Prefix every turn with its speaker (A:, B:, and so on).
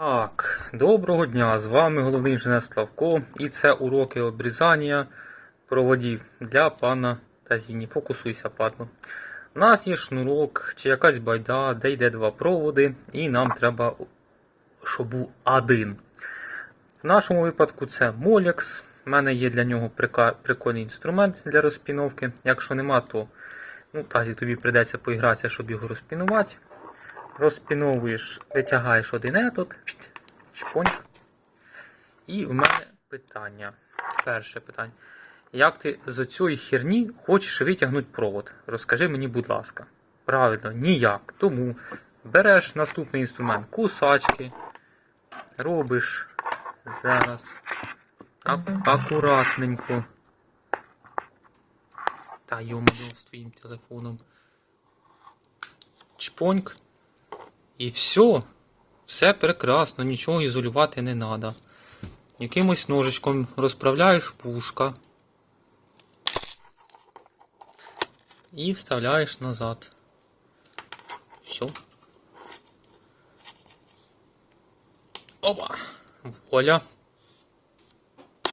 A: Так, доброго дня! З вами головний інженер Славко і це уроки обрізання проводів для пана Тазіні. Фокусуйся, падло. У нас є шнурок чи якась байда, де йде два проводи, і нам треба, щоб був один. В нашому випадку це Molex. У мене є для нього прикольний інструмент для розпіновки. Якщо нема, то ну, тазі тобі прийдеться поігратися, щоб його розпінувати. Розпіновуєш, витягаєш один етот, чпоньк. І в мене питання. Перше питання. Як ти з цієї херні хочеш витягнути провод? Розкажи мені, будь ласка. Правильно, ніяк. Тому береш наступний інструмент кусачки, робиш зараз ак- акуратненько. Та йомаю з твоїм телефоном. Чпоньк. І все. Все прекрасно, нічого ізолювати не треба. Якимось ножичком розправляєш вушка. І вставляєш назад. Все. Опа. Воля.